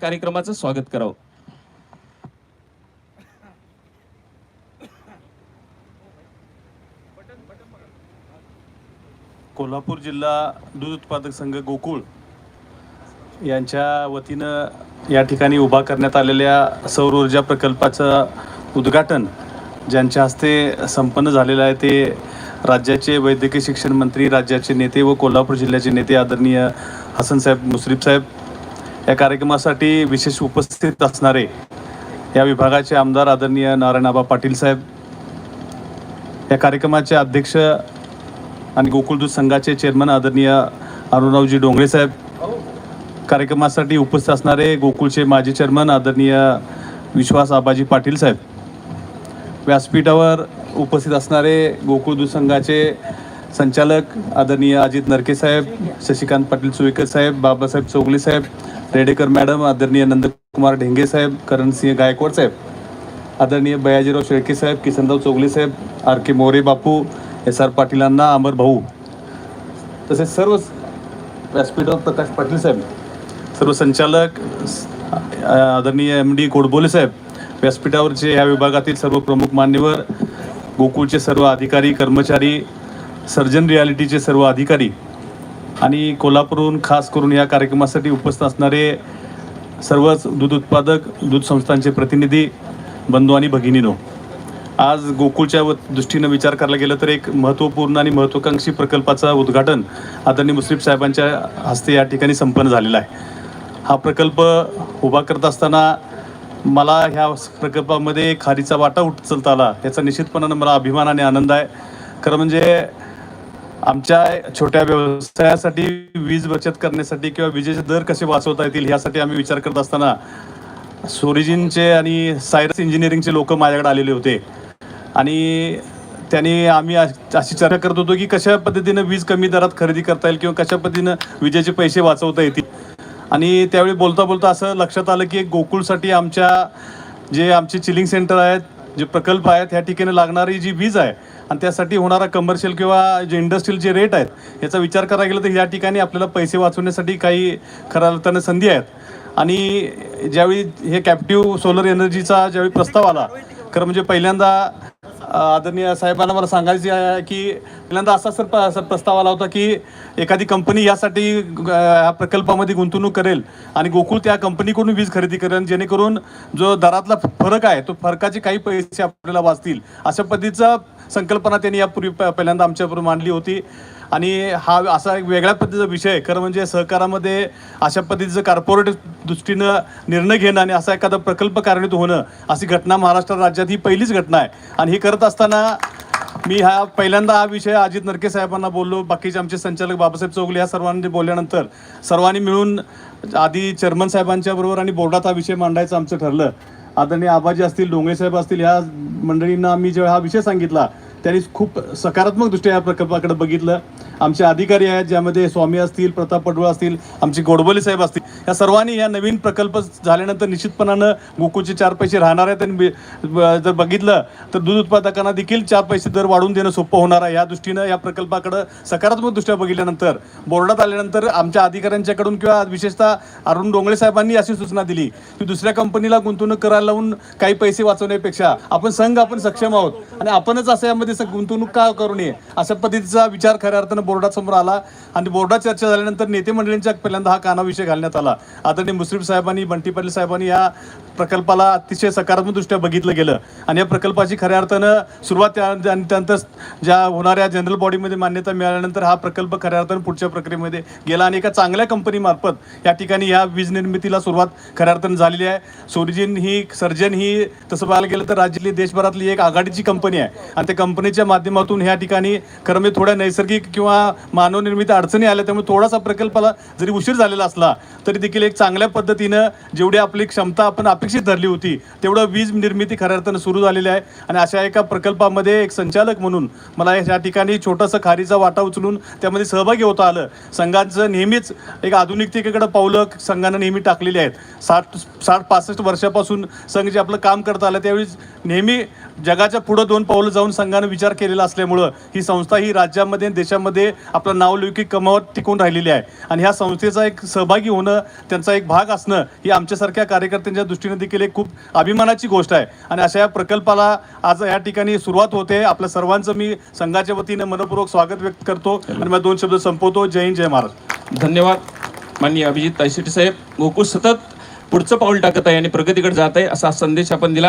कार्यक्रमाचं स्वागत करावं. कोल्हापूर जिल्हा दूध उत्पादक संघ गोकुळ यांच्या वतीनं या ठिकाणी उभा करण्यात आलेल्या सौर ऊर्जा प्रकल्पाचं उद्घाटन ज्यांच्या हस्ते संपन्न झालेलं आहे ते राज्याचे वैद्यकीय शिक्षण मंत्री राज्याचे नेते व कोल्हापूर जिल्ह्याचे नेते आदरणीय हसन साहेब मुश्रीफ साहेब. या कार्यक्रमासाठी विशेष उपस्थित असणारे या विभागाचे आमदार आदरणीय नारायणआबा पाटील साहेब या कार्यक्रमाचे अध्यक्ष आणि गोकुळदूत संघाचे चेअरमन आदरणीय अरुणरावजी डोंगरे साहेब कार्यक्रमासाठी उपस्थित असणारे गोकुळचे माजी चेअरमन आदरणीय विश्वास आबाजी पाटील साहेब व्यासपीठावर उपस्थित असणारे गोकुळदूत संघाचे संचालक आदरणीय अजित नरके साहेब शशिकांत पाटील सुवेकर साहेब बाबासाहेब चौगले साहेब रेडेकर मॅडम आदरणीय नंदकुमार ढेंगे साहेब करणसिंह गायकवाड साहेब आदरणीय बयाजीराव शेळके साहेब किसनराव चोगले साहेब R K More Bapu S R पाटीलांना Amar Bhau तसेच सर्व व्यासपीठावर प्रकाश पाटील साहेब सर्व संचालक आदरणीय एम डी कोडबोले साहेब व्यासपीठावरचे या विभागातील सर्व प्रमुख मान्यवर गोकुळचे सर्व अधिकारी कर्मचारी सर्जन रियालिटीचे सर्व अधिकारी आणि कोल्हापूरहून खास करून या कार्यक्रमासाठी उपस्थित असणारे सर्वच दूध उत्पादक दूध संस्थांचे प्रतिनिधी बंधू आणि भगिनीनो आज गोकुळच्या व दृष्टीनं विचार करायला गेलं तर एक महत्त्वपूर्ण आणि महत्त्वाकांक्षी प्रकल्पाचं उद्घाटन आदरणीय मुश्रीफ साहेबांच्या हस्ते या ठिकाणी संपन्न झालेला आहे. हा प्रकल्प उभा करत असताना मला ह्या प्रकल्पामध्ये खारीचा वाटा उचलता आला. याचा निश्चितपणानं मला अभिमान आणि आनंद आहे. खरं म्हणजे आमच्या छोट्या व्यवसायासाठी वीज बचत करण्यासाठी किंवा विजेचे दर कसे वाचवता येतील यासाठी आम्ही विचार करत असताना सोरिजिनचे आणि सायरस इंजिनिअरिंगचे लोक माझ्याकडे आलेले होते. आणि त्यांनी आम्ही अशी चर्चा करत होतो की कशा पद्धतीनं वीज कमी दरात खरेदी करता येईल किंवा कशा पद्धतीनं विजेचे पैसे वाचवता येतील. आणि त्यावेळी बोलता बोलता असं लक्षात आलं की गोकुळसाठी आमच्या जे आमचे चिलिंग सेंटर आहेत जे प्रकल्प आहेत ह्या ठिकाणी लागणारी जी वीज आहे आणि त्यासाठी होणारा कमर्शियल किंवा जे इंडस्ट्रियल जे रेट आहेत याचा विचार करायला गेला तर या ठिकाणी आपल्याला पैसे वाचवण्यासाठी काही खऱ्या अर्थानं संधी आहेत. आणि ज्यावेळी हे कॅप्टिव्ह सोलर एनर्जीचा ज्यावेळी प्रस्ताव आला खरं म्हणजे पहिल्यांदा आदरणीय साहेबांना मला सांगायचे आहे की पहिल्यांदा असा सर सर प्रस्ताव आला होता की एखादी कंपनी यासाठी या प्रकल्पामध्ये गुंतवणूक करेल आणि गोकुळ त्या कंपनीकडून वीज खरेदी करेल जेणेकरून जो दरातला फरक आहे तो फरकाचे काही पैसे आपल्याला वाचतील. अशा पद्धतीचा संकल्पना त्यांनी यापूर्वी प- पहिल्यांदा आमच्याबरोबर मांडली होती. आणि हा असा एक वेगळ्या पद्धतीचा विषय खरं म्हणजे सहकारामध्ये अशा पद्धतीचं कार्पोरेट दृष्टीनं निर्णय घेणं आणि असा एखादा प्रकल्प कार्यान्वित होणं अशी घटना महाराष्ट्र राज्यात ही पहिलीच घटना आहे. आणि हे करत असताना मी हा पहिल्यांदा हा विषय अजित नरके साहेबांना बोललो. बाकीचे आमचे संचालक बाबासाहेब चौगले या सर्वांनी बोलल्यानंतर सर्वांनी मिळून आधी चेअरमन साहेबांच्या बरोबर आणि बोर्डात हा विषय मांडायचं आमचं ठरलं. आदरणीय आबाजी असतील डोंगरे साहेब असतील ह्या मंडळींना आम्ही जेव्हा हा विषय सांगितला त्यांनी खूप सकारात्मक दृष्ट्या या प्रकल्पाकडे बघितलं. आमचे अधिकारी आहेत ज्यामध्ये स्वामी असतील प्रताप पडवळ असतील आमचे गोडबोले साहेब असतील या सर्वांनी या नवीन प्रकल्प झाल्यानंतर निश्चितपणानं गोकुळचे चार पैसे राहणार आहेत. आणि जर बघितलं तर दूध उत्पादकांना देखील चार पैसे दर वाढवून देणं सोपं होणार आहे. या दृष्टीनं या प्रकल्पाकडं सकारात्मक दृष्ट्या बघितल्यानंतर बोर्डात आल्यानंतर आमच्या अधिकाऱ्यांच्याकडून किंवा विशेषतः अरुण डोंगळे साहेबांनी अशी सूचना दिली की दुसऱ्या कंपनीला गुंतवणूक करायला लावून काही पैसे वाचवण्यापेक्षा आपण संघ आपण सक्षम आहोत. आणि आपणच असं यामध्ये स- गुंतवणूक का करू नये? अशा पद्धतीचा विचार खऱ्या अर्थानं बोर्डासमोर आला आणि बोर्डात चर्चा झाल्यानंतर नेते मंडळींच्या पहिल्यांदा हा कानाविषय घालण्यात आला. आदरणीय मुश्रीफ साहेबांनी बंटी पाटील साहेबांनी या प्रकल्पाला अतिशय सकारात्मक बघितलं गेलं. आणि या प्रकल्पाची खऱ्या अर्थानं सुरुवात आणि त्यानंतर ज्या होणाऱ्या जनरल बॉडीमध्ये मान्यता मिळाल्यानंतर हा प्रकल्प खऱ्या अर्थानं पुढच्या प्रक्रियेमध्ये गेला आणि एका चांगल्या कंपनीमार्फत या ठिकाणी या वीज निर्मितीला सुरुवात खऱ्या अर्थानं झालेली आहे. सोरिजिन ही सर्जन ही तसं पाहायला गेलं तर राज्यातली देशभरातली एक आघाडीची कंपनी आहे. आणि त्या कंपनीच्या माध्यमातून ह्या ठिकाणी खरं म्हणजे थोड्या नैसर्गिक किंवा मानवनिर्मित अडचणी आल्या त्यामुळे थोडासा प्रकल्पाला जरी उशीर झालेला असला तरी देखील एक चांगल्या पद्धतीनं जेवढी आपली क्षमता आपण अपेक्षित धरली होती तेवढं वीज निर्मिती खऱ्या अर्थानं सुरू झालेली आहे. आणि अशा एका प्रकल्पामध्ये एक संचालक म्हणून मला या ठिकाणी छोटासा खारीचा वाटा उचलून त्यामध्ये सहभागी होता आलं. संघाचं नेहमीच एक आधुनिकतेकडे पावलं संघानं नेहमी टाकलेली आहेत. साठ साठ पासष्ट वर्षापासून संघ जे आपलं काम करत आलं त्यावेळी नेहमी जगाच्या पुढं दोन पावलं जाऊन संघानं विचार केलेला असल्यामुळं ही संस्था ही राज्यामध्ये देशामध्ये आपलं नावलौकिक कमावत टिकून राहिलेली आहे. आणि ह्या संस्थेचा एक सहभागी होणं त्यांचा एक भाग असणं ही आमच्यासारख्या कार्यकर्त्यांच्या दृष्टीने देखील एक खूप अभिमानाची गोष्ट आहे. आणि अशा या प्रकल्पाला आज या ठिकाणी सुरुवात होते. आपल्या सर्वांचं मी संघाच्या वतीने मनपूर्वक स्वागत व्यक्त करतो आणि मला दोन शब्द संपवतो. जय हिंद जय महाराज. धन्यवाद. माननीय अभिजित तायशेटी साहेब. गोकुळ सतत पुढचं पाऊल टाकत आहे आणि प्रगतीकडे जात आहे असा संदेश आपण दिला.